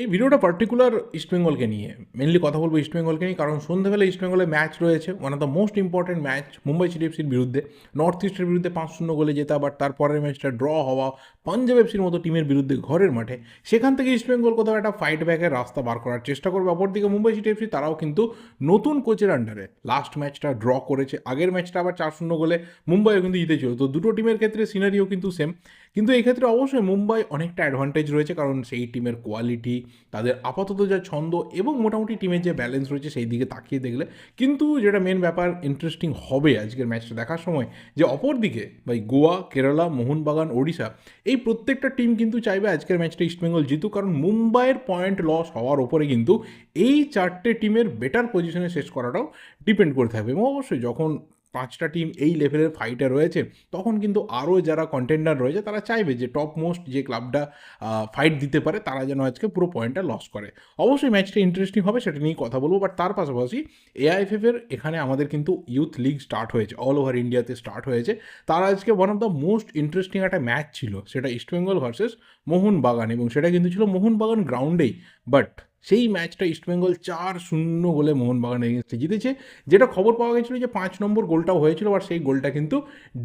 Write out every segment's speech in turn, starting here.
এই ভিডিওটা পার্টিকুলার ইস্টবেঙ্গলকে নিয়ে। মেনলি কথা বলব ইস্টবেঙ্গলকে নিয়ে, কারণ সন্ধ্যাবেলা ইস্টবেঙ্গলে ম্যাচ রয়েছে one of the most important match Mumbai city এফসির বিরুদ্ধে। নর্থ ইস্টের বিরুদ্ধে পাঁচ শূন্য গোলে জেতা বাট তারপরের ম্যাচটা ড্র হওয়া পাঞ্জাব এফসির মতো টিমের বিরুদ্ধে ঘরের মাঠে। সেখান থেকে ইস্টবেঙ্গল কোথাও একটা ফাইট ব্যাকের রাস্তা বার করার চেষ্টা করবে। অপরদিকে মুম্বাই সিটি এফসি তারাও কিন্তু নতুন কোচের আন্ডারে লাস্ট ম্যাচটা ড্র করেছে, আগের ম্যাচটা আবার চার শূন্য গোলে মুম্বাইও কিন্তু জিতেছিল। তো দুটো টিমের ক্ষেত্রে সিনারিও কিন্তু সেম কিন্তু এই ক্ষেত্রে অবশ্যই মুম্বাই অনেকটা অ্যাডভান্টেজ রয়েছে, কারণ সেই টিমের কোয়ালিটি তাদের আপাতত যা ছন্দ এবং মোটামুটি টিমের যে ব্যালেন্স রয়েছে সেই দিকে তাকিয়ে দেখলে কিন্তু যেটা মেন ব্যাপার ইন্টারেস্টিং হবে আজকের ম্যাচটা দেখার সময়, যে অপর দিকে ভাই গোয়া, কেরালা, মোহনবাগান, ওড়িশা, এই প্রত্যেকটা টিম কিন্তু চাইবে আজকের ম্যাচটা ইস্টবেঙ্গল জিতুক, কারণ মুম্বাইয়ের পয়েন্ট লস হওয়ার ওপরে কিন্তু এই চারটে টিমের বেটার পজিশনে শেষ করাটাও ডিপেন্ড করে থাকবে এবং অবশ্যই যখন পাঁচটা টিম এই লেভেলের ফাইটে রয়েছে, তখন কিন্তু আরও যারা কন্টেন্ডার রয়েছে, তারা চাইবে যে টপ মোস্ট যে ক্লাবটা ফাইট দিতে পারে, তারা যেন আজকে পুরো পয়েন্টটা লস করে। অবশ্যই ম্যাচটা ইন্টারেস্টিং হবে, সেটা নিয়ে কথা বলব বাট তার পাশাপাশি এআইএফএফের এখানে আমাদের কিন্তু ইউথ লিগ স্টার্ট হয়েছে অল ওভার ইন্ডিয়াতে স্টার্ট হয়েছে। তারা আজকে one of the most interesting একটা ম্যাচ ছিল, সেটা ইস্টবেঙ্গল ভার্সেস মোহনবাগান এবং সেটা কিন্তু ছিল মোহনবাগান গ্রাউন্ডেই বাট সেই ম্যাচটা ইস্টবেঙ্গল চার শূন্য গোলে মোহনবাগান এগেনস্টে জিতেছে। যেটা খবর পাওয়া গেছিল যে পাঁচ নম্বর গোলটাও হয়েছিল আর সেই গোলটা কিন্তু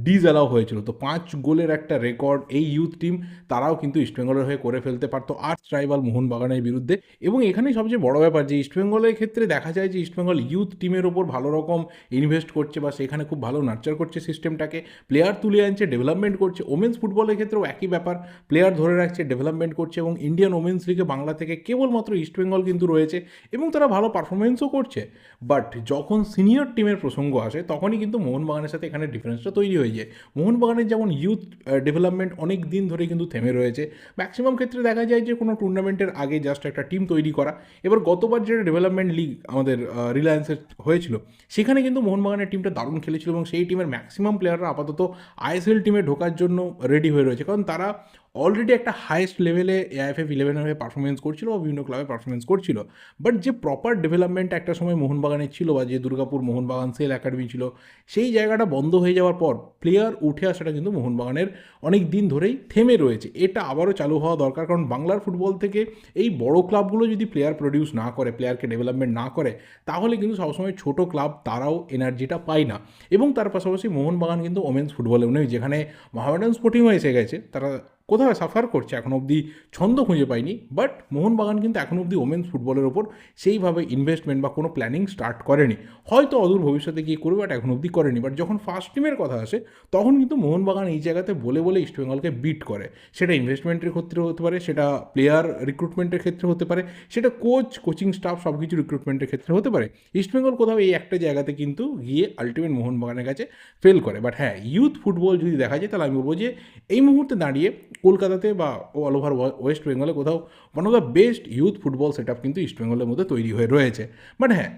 ডিজ অ্যালাও হয়েছিল। তো পাঁচ গোলের একটা রেকর্ড এই ইউথ টিম, তারাও কিন্তু ইস্টবেঙ্গলের হয়ে করে ফেলতে পারতো আর্চ ট্রাইবাল মোহনবাগানের বিরুদ্ধে। এবং এখানেই সবচেয়ে বড় ব্যাপার যে ইস্টবেঙ্গলের ক্ষেত্রে দেখা যায় যে ইস্টবেঙ্গল ইউথ টিমের ওপর ভালো রকম ইনভেস্ট করছে বা সেখানে খুব ভালো নার্চার করছে সিস্টেমটাকে প্লেয়ার তুলে আনছে ডেভেলপমেন্ট করছে। ওমেন্স ফুটবলের ক্ষেত্রেও একই ব্যাপার। প্লেয়ার ধরে রাখছে ডেভেলপমেন্ট করছে এবং ইন্ডিয়ান ওমেন্স লিগে বাংলা থেকে কেবলমাত্র ইস্টবেঙ্গল কিন্তু রয়েছে এবং তারা ভালো পারফরমেন্সও করছে। বাট যখন সিনিয়র টিমের প্রসঙ্গ আসে, তখনই কিন্তু মোহনবাগানের সাথে এখানে ডিফারেন্সটা তৈরি হয়ে যায়। মোহনবাগানের যেমন ইউথ ডেভেলপমেন্ট অনেক দিন ধরে কিন্তু থেমে রয়েছে। ম্যাক্সিমাম ক্ষেত্রে দেখা যায় যে কোনো টুর্নামেন্টের আগে জাস্ট একটা টিম তৈরি করা। এবার গতবার যেটা ডেভেলপমেন্ট লিগ আমাদের রিলায়েন্সের হয়েছিল, সেখানে কিন্তু মোহনবাগানের টিমটা দারুণ খেলেছিল এবং সেই টিমের ম্যাক্সিমাম প্লেয়াররা আপাতত আইএসএল টিমে ঢোকার জন্য রেডি হয়ে রয়েছে। কারণ তারা অলরেডি একটা হাইয়েস্ট লেভেলে এআইএফএফ ইলেভেনের হয়ে পারফরমেন্স করছিল বা বিভিন্ন ক্লাবে পারফরমেন্স করছিল। বাট যে প্রপার ডেভেলপমেন্ট একটা সময় মোহনবাগানে ছিল বা যে দুর্গাপুর মোহনবাগান সেল একাডেমি ছিল, সেই জায়গাটা বন্ধ হয়ে যাওয়ার পর প্লেয়ার উঠে আসাটা কিন্তু মোহনবাগানের অনেক দিন ধরেই থেমে রয়েছে। এটা আবারও চালু হওয়া দরকার, কারণ বাংলার ফুটবল থেকে এই বড় ক্লাবগুলো যদি প্লেয়ার প্রডিউস না করে প্লেয়ারকে ডেভেলপমেন্ট না করে, তাহলে কিন্তু সবসময় ছোট ক্লাব তারাও এনার্জিটা পায় না। এবং তার পাশাপাশি মোহনবাগান কিন্তু ওমেন্স ফুটবলেও নেই যেখানে মহামেডান স্পোর্টিংও এসে গেছে, তারা কোথাও সাফার করছে, এখন অবধি ছন্দ খুঁজে পাইনি বাট মোহনবাগান কিন্তু এখন অবধি ওমেন্স ফুটবলের ওপর সেইভাবে ইনভেস্টমেন্ট বা কোনো প্ল্যানিং স্টার্ট করেনি। হয়তো অদূর ভবিষ্যতে গিয়ে করবে বাট এখন অবধি করেনি। বাট যখন ফার্স্ট টিমের কথা আসে, তখন কিন্তু মোহনবাগান এই জায়গাতে বলে বলে ইস্টবেঙ্গলকে বিট করে। সেটা ইনভেস্টমেন্টের ক্ষেত্রে হতে পারে, সেটা প্লেয়ার রিক্রুটমেন্টের ক্ষেত্রে হতে পারে, সেটা কোচ কোচিং স্টাফ সব কিছু রিক্রুটমেন্টের ক্ষেত্রে হতে পারে। ইস্টবেঙ্গল কোথাও এই একটা জায়গাতে কিন্তু গিয়ে আলটিমেট মোহনবাগানের কাছে ফেল করে। বাট হ্যাঁ ইউথ ফুটবল যদি দেখা যায়, তাহলে আমি বলব যে এই মুহূর্তে দাঁড়িয়ে কলকাতাতে বা অল ওভার ওয়েস্ট বেঙ্গলে কোথাও one of the best youth football set কিন্তু ইস্টবেঙ্গলের মধ্যে তৈরি হয়ে রয়েছে। বাট হ্যাঁ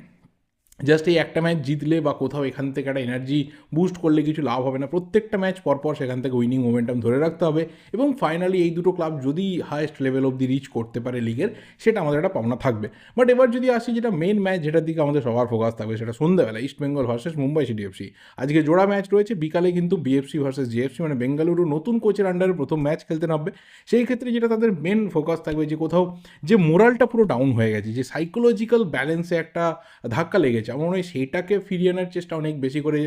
জাস্ট এই একটা ম্যাচ জিতলে বা কোথাও এখান থেকে একটা এনার্জি বুস্ট করলে কিছু লাভ হবে না। প্রত্যেকটা ম্যাচ পরপর সেখান থেকে উইনিং মোমেন্টাম ধরে রাখতে হবে এবং ফাইনালি এই দুটো ক্লাব যদি হায়েস্ট লেভেল অবধি রিচ করতে পারে লিগের সেটা আমাদের একটা পাওনা থাকবে। বাট এবার যদি আসি যেটা মেন ম্যাচ যেটার দিকে আমাদের সবার ফোকাস থাকবে, সেটা সন্ধ্যাবেলা east Bengal versus Mumbai city FC আজকে জোড়া ম্যাচ রয়েছে, বিকালে কিন্তু বিএফসি ভার্সেস জিএফসি মানে বেঙ্গালুরু নতুন কোচের আন্ডারে প্রথম ম্যাচ খেলতে নামবে। সেই ক্ষেত্রে যেটা তাদের মেন ফোকাস থাকবে যে কোথাও, যে মোরালটা পুরো ডাউন হয়ে গেছে, যে সাইকোলজিক্যাল ব্যালেন্সে একটা ধাক্কা লেগেছে। আমার মনে হয় সেইটাকে ফিরিয়ে আনার চেষ্টা অনেক বেশি করে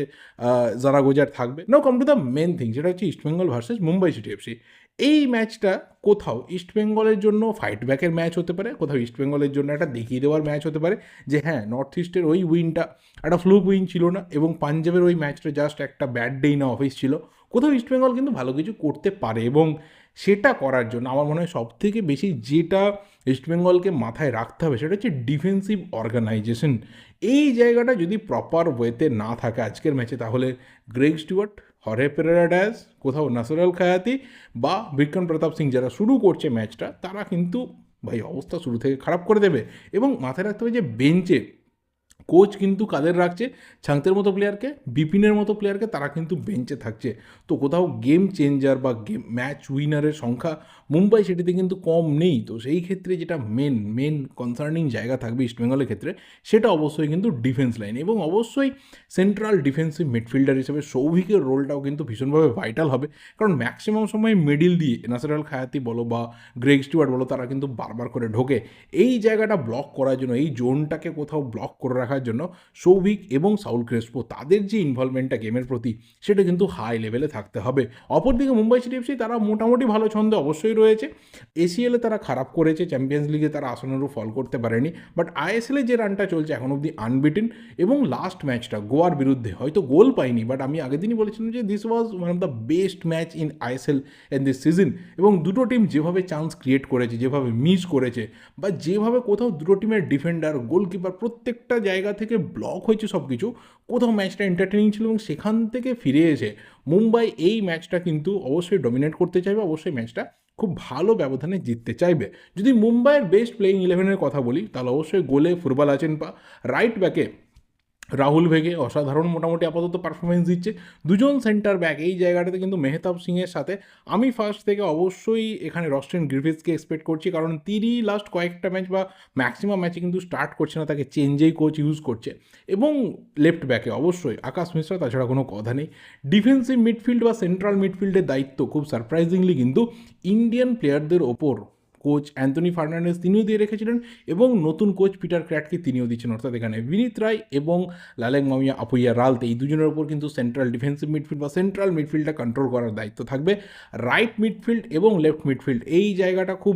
যারা গোজার থাকবে। No come to the main thing সেটা হচ্ছে East Bengal versus Mumbai city FC এই ম্যাচটা কোথাও ইস্টবেঙ্গলের জন্য ফাইট ব্যাকের ম্যাচ হতে পারে, কোথাও ইস্টবেঙ্গলের জন্য একটা দেখিয়ে দেওয়ার ম্যাচ হতে পারে যে হ্যাঁ নর্থ ইস্টের ওই উইনটা একটা ফ্লুক উইন ছিল না এবং পাঞ্জাবের ওই ম্যাচটা জাস্ট একটা ব্যাড ডে না অফিস ছিল। কোথাও ইস্টবেঙ্গল কিন্তু ভালো কিছু করতে পারে এবং সেটা করার জন্য আমার মনে হয় সব থেকে বেশি যেটা ইস্টবেঙ্গলকে মাথায় রাখতে হবে সেটা হচ্ছে ডিফেন্সিভ অর্গানাইজেশন এই জায়গাটা যদি প্রপার ওয়েতে না থাকে আজকের ম্যাচে তাহলে গ্রেগ স্টুয়ার্ট হরে পেরেরা ড্যাস কোথাও ন্যাচারাল খায়াতি বা বিক্রম প্রতাপ সিং যারা শুরু করছে ম্যাচটা তারা কিন্তু ভাই অবস্থা শুরু থেকে খারাপ করে দেবে। এবং মাথায় রাখতে হবে যে বেঞ্চে কোচ কিন্তু কাদের রাখছে? ছাংতের মতো প্লেয়ারকে বিপিনের মতো প্লেয়ারকে তারা কিন্তু বেঞ্চে থাকছে। তো কোথাও গেম চেঞ্জার বা গেম ম্যাচ উইনারের সংখ্যা মুম্বাই সিটিতে কিন্তু কম নেই। তো সেই ক্ষেত্রে যেটা মেন মেন কনসার্নিং জায়গা থাকবে ইস্টবেঙ্গলের ক্ষেত্রে, সেটা অবশ্যই কিন্তু ডিফেন্স লাইন এবং অবশ্যই সেন্ট্রাল ডিফেন্সিভ মিডফিল্ডার হিসেবে সৌভিকের রোলটাও কিন্তু ভীষণভাবে ভাইটাল হবে। কারণ ম্যাক্সিমাম সময় মিডিল দিয়ে নাসার আল খায়াতি বলো বা গ্রেগ স্টুয়ার্ট বলো, তারা কিন্তু বারবার করে ঢোকে। এই জায়গাটা ব্লক করার জন্য, এই জোনটাকে কোথাও ব্লক করে রাখার জন্য সৌভিক এবং সাউল ক্রেসপো তাদের যে ইনভলভমেন্টটা গেমের প্রতি, সেটা কিন্তু হাই লেভেলে থাকতে হবে। অপরদিকে মুম্বাই সিটি এফসি তারা মোটামুটি ভালো ছন্দে অবশ্যই রয়েছে। এসিএলে তারা খারাপ করেছে চ্যাম্পিয়ন্স লিগে তারা আসনেরও ফল করতে পারেনি। বাট আইএসএলে যে রানটা চলছে এখন অবধি আনবিটেন এবং লাস্ট ম্যাচটা গোয়ার বিরুদ্ধে, হয়তো গোল পাইনি বাট আমি আগের দিনই বলেছিলাম যে this was one of the best match in ISL in this season এবং দুটো টিম যেভাবে চান্স ক্রিয়েট করেছে, যেভাবে মিস করেছে বা যেভাবে কোথাও দুটো টিমের ডিফেন্ডার গোলকিপার প্রত্যেকটা জায়গা থেকে ব্লক হয়েছে সব কিছু কোথাও ম্যাচটা এন্টারটেনিং ছিল এবং সেখান থেকে ফিরে এসে মুম্বাই এই ম্যাচটা কিন্তু অবশ্যই ডমিনেট করতে চাইবে, অবশ্যই ম্যাচটা খুব ভালো ব্যবধানে জিততে চাইবে। যদি মুম্বাইয়ের বেস্ট প্লেয়িং ইলেভেনের কথা বলি, তাহলে অবশ্যই গোলে ফুটবল আছেন পা। রাইট ব্যাকে রাহুল ভেগে অসাধারণ মোটামুটি আপাতত পারফরমেন্স দিচ্ছে। দুজন সেন্টার ব্যাক এই জায়গাটাতে কিন্তু মেহতাব সিংয়ের সাথে আমি ফার্স্ট থেকে অবশ্যই এখানে রস্টেন গ্রিফিসকে এক্সপেক্ট করছি, কারণ তিনি লাস্ট কয়েকটা ম্যাচ বা ম্যাক্সিমাম ম্যাচে কিন্তু স্টার্ট করছে না, তাকে চেঞ্জেই কোচ ইউজ করছে। এবং লেফট ব্যাকে অবশ্যই আকাশ মিশ্রা, তাছাড়া কোনো কথা নেই। ডিফেন্সিভ মিডফিল্ড বা সেন্ট্রাল মিডফিল্ডের দায়িত্ব খুব সারপ্রাইজিংলি কিন্তু ইন্ডিয়ান প্লেয়ারদের ওপর কোচ অ্যান্থনি ফার্নান্ডেস তিনিও দিয়ে রেখেছিলেন এবং নতুন কোচ পিটার ক্র্যাটকে তিনিও দিচ্ছেন। অর্থাৎ এখানে বিনীত রায় এবং লালেং মামিয়া আপুইয়া রালতে এই দুজনের উপর কিন্তু সেন্ট্রাল ডিফেন্সিভ মিডফিল্ড বা সেন্ট্রাল মিডফিল্ডটা কন্ট্রোল করার দায়িত্ব থাকবে। রাইট মিডফিল্ড এবং লেফট মিডফিল্ড এই জায়গাটা খুব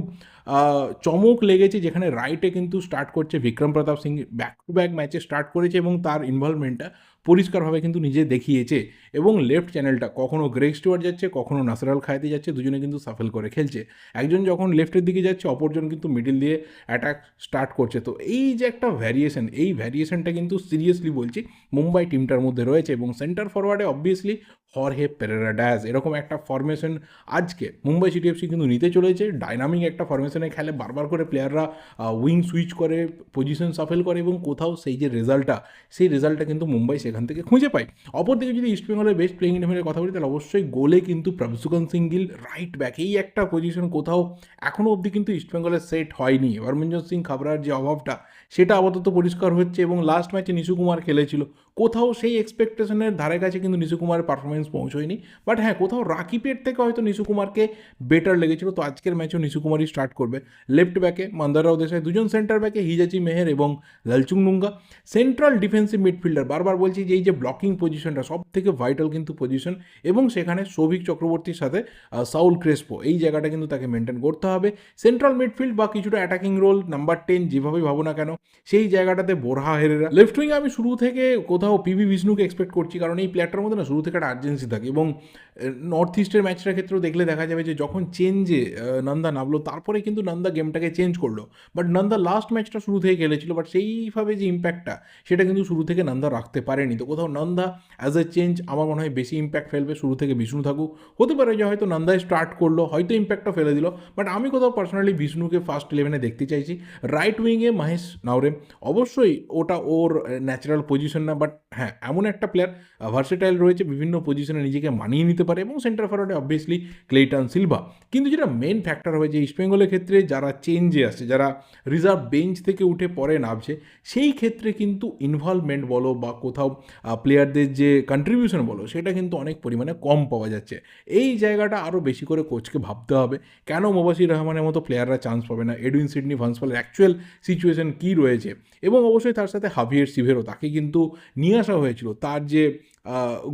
চমক লেগেছে যেখানে রাইটে কিন্তু স্টার্ট করছে Vikram Pratap Singh. Back to back ম্যাচে স্টার্ট করেছে এবং তার ইনভলভমেন্টটা পরিষ্কারভাবে কিন্তু নিজে দেখিয়েছে এবং লেফট চ্যানেলটা কখনও গ্রেগ স্টুয়ার্ট যাচ্ছে, কখনো নাসরাল খায়তে যাচ্ছে, দুজনে কিন্তু সাফেল করে খেলছে। একজন যখন লেফটের দিকে যাচ্ছে, অপরজন কিন্তু মিডিল দিয়ে অ্যাটাক স্টার্ট করছে। তো এই যে একটা ভ্যারিয়েশন এই ভ্যারিয়েশনটা কিন্তু সিরিয়াসলি বলছি, মুম্বাই টিমটার মধ্যে রয়েছে এবং সেন্টার ফরওয়ার্ডে অবভিয়াসলি হরহে পেরেরা ড্যাজ এরকম একটা ফরমেশন আজকে মুম্বাই সিটি এফসি কিন্তু নিতে চলেছে। ডাইনামিক একটা ফরমেশনে খেলে বারবার করে প্লেয়াররা উইং সুইচ করে পজিশন সাফেল করে এবং কোথাও সেই যে রেজাল্টটা সেই রেজাল্টটা কিন্তু মুম্বাই সেখান থেকে খুঁজে পায়। অপরদিকে যদি ইস্ট বেঙ্গলের বেস্ট প্লেইং ইলেভেনের কথা বলি, তাহলে অবশ্যই গোলে কিন্তু প্রভসুকান সিঙ্গিল রাইট ব্যাক এই একটা পজিশন কোথাও এখনও অবধি কিন্তু ইস্ট বেঙ্গলের সেট হয়নি। হরমঞ্জন সিং খাবরার যে অভাবটা সেটা আপাতত পরিষ্কার হচ্ছে এবং লাস্ট ম্যাচে নিশু কুমার খেলেছিল। কোথাও সেই এক্সপেকটেশনের ধারে কাছে কিন্তু নিশু কুমারের পারফরমেন্স পৌঁছয়নি। বাট হ্যাঁ কোথাও রাকিপের থেকে হয়তো নিশু কুমারকে বেটার লেগেছিল। তো আজকের ম্যাচেও নিশু কুমারই স্টার্ট করবে। লেফট ব্যাকে মান্দারাও দেশাই, দুজন সেন্টার ব্যাকে হিজাচি মেহের এবং Lalchungnunga. Central defensive midfielder বারবার বলছি যে এই যে ব্লকিং পজিশনটা সব থেকে ভাইটাল কিন্তু পজিশন এবং সেখানে সৌভিক চক্রবর্তীর সাথে সাউল ক্রেসপো, এই জায়গাটা কিন্তু তাকে মেনটেন করতে হবে। সেন্ট্রাল মিডফিল্ড বা কিছুটা অ্যাটাকিং রোল নাম্বার টেন যেভাবেই ভাবো না কেন সেই জায়গাটাতে বোরহা হেরেরা। লেফট উইং আমি শুরু থেকে কোথাও পিভি বিষ্ণুকে এক্সপেক্ট করছি, কারণ এই প্লেয়ারটার মধ্যে না শুরু থেকে একটা আর্জেন্সি থাকে এবং নর্থ ইস্টের ম্যাচটার ক্ষেত্রেও দেখলে দেখা যাবে যে যখন চেঞ্জে নন্দা নামলো, তারপরে কিন্তু নন্দা গেমটাকে চেঞ্জ করল। বাট নন্দা লাস্ট ম্যাচটা শুরু থেকে খেলেছিল বাট সেইভাবে যে ইম্প্যাক্টটা সেটা কিন্তু শুরু থেকে নন্দা রাখতে পারেনি। তো কোথাও নন্দা অ্যাজ এ চেঞ্জ আমার মনে হয় বেশি ইম্প্যাক্ট ফেলবে, শুরু থেকে বিষ্ণু থাকুক। হতে পারে যে হয়তো নন্দায় স্টার্ট করল, হয়তো ইম্প্যাক্টটা ফেলে দিল বাট আমি কোথাও পার্সোনালি বিষ্ণুকে ফার্স্ট ইলেভেনে দেখতে চাইছি। রাইট উইংয়ে মহেশ নাওরে অবশ্যই ওটা ওর ন্যাচারাল পজিশন না বাট হ্যাঁ এমন একটা প্লেয়ার ভার্সেটাইল রয়েছে, বিভিন্ন পজিশনে নিজেকে মানিয়ে নিতে পারে, এবং সেন্টার ফরওয়ার্ডে অবভিয়াসলি ক্লেটন সিলভা কিন্তু যেটা মেন ফ্যাক্টর হয়েছে ইস্টবেঙ্গলের ক্ষেত্রে যারা চেঞ্জে আসছে, যারা রিজার্ভ বেঞ্চ থেকে উঠে পরে নামছে, সেই ক্ষেত্রে কিন্তু ইনভলভমেন্ট বলো বা কোথাও প্লেয়ারদের যে কন্ট্রিবিউশন বলো, সেটা কিন্তু অনেক পরিমাণে কম পাওয়া যাচ্ছে। এই জায়গাটা আরও বেশি করে কোচকে ভাবতে হবে, কেন মোবাসির রহমানের মতো প্লেয়াররা চান্স পাবে না? এডুইন সিডনি ভান্সফলের অ্যাকচুয়াল সিচুয়েশন কী রয়েছে। এবং অবশ্যই তার সাথে হাভিয়ার সিভেরও তাকে কিন্তু নিয়ে আসা হয়েছিল। তার যে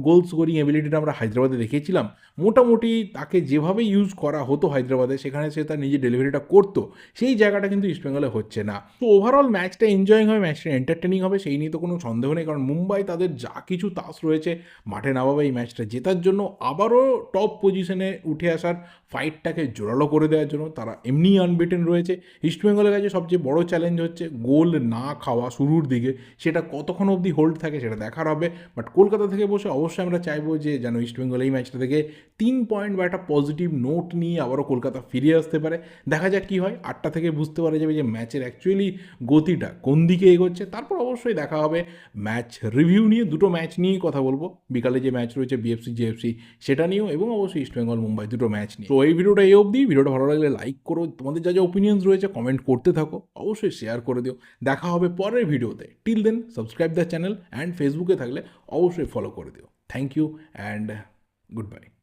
গোল স্কোরিং এবিলিটিটা আমরা হায়দ্রাবাদে দেখিয়েছিলাম মোটামুটি তাকে যেভাবে ইউজ করা হতো হায়দ্রাবাদে, সেখানে সে তার নিজের ডেলিভারিটা করতো, সেই জায়গাটা কিন্তু ইস্টবেঙ্গলে হচ্ছে না। তো ওভারঅল ম্যাচটা এনজয়িং হবে ম্যাচটা এন্টারটেনিং হবে, সেই নিয়ে তো কোনো সন্দেহ নেই, কারণ মুম্বাই তাদের যা কিছু তাস রয়েছে, মাঠে নামাবে এই ম্যাচটা জেতার জন্য আবারও টপ পজিশনে উঠে আসার ফাইটটাকে জোরালো করে দেওয়ার জন্য তারা এমনি আনবিটেন রয়েছে। ইস্টবেঙ্গলের কাছে সবচেয়ে বড় চ্যালেঞ্জ হচ্ছে গোল না খাওয়া শুরুর দিকে, সেটা কতক্ষণ অবধি হোল্ড থাকে সেটা দেখার হবে। বাট কলকাতা থেকে বসে অবশ্যই আমরা চাইব যে যেন ইস্টবেঙ্গল এই ম্যাচটা থেকে তিন পয়েন্ট বা একটা পজিটিভ নোট নিয়ে আবারও কলকাতা ফিরে আসতে পারে। দেখা যাক কী হয়, আটটা থেকে বুঝতে পারা যাবে যে ম্যাচের অ্যাকচুয়ালি গতিটা কোন দিকে এগোচ্ছে। তারপর অবশ্যই দেখা হবে ম্যাচ রিভিউ নিয়ে, দুটো ম্যাচ নিয়েই কথা বলব। বিকালে যে ম্যাচ রয়েছে বিএফসি জিএফসি সেটা নিয়েও এবং অবশ্যই ইস্টবেঙ্গল মুম্বাই দুটো ম্যাচ নিয়ে। তো এই ভিডিওটা এই অবধি। ভিডিওটা ভালো লাগলে লাইক করো। তোমাদের যা যা ওপিনিয়ন্স রয়েছে কমেন্ট করতে থাকো। অবশ্যই শেয়ার করে দিও। দেখা হবে পরের ভিডিওতে। Till then subscribe the channel and ফেসবুকে থাকলে অবশ্যই ফলো করে দিও। Thank you and good bye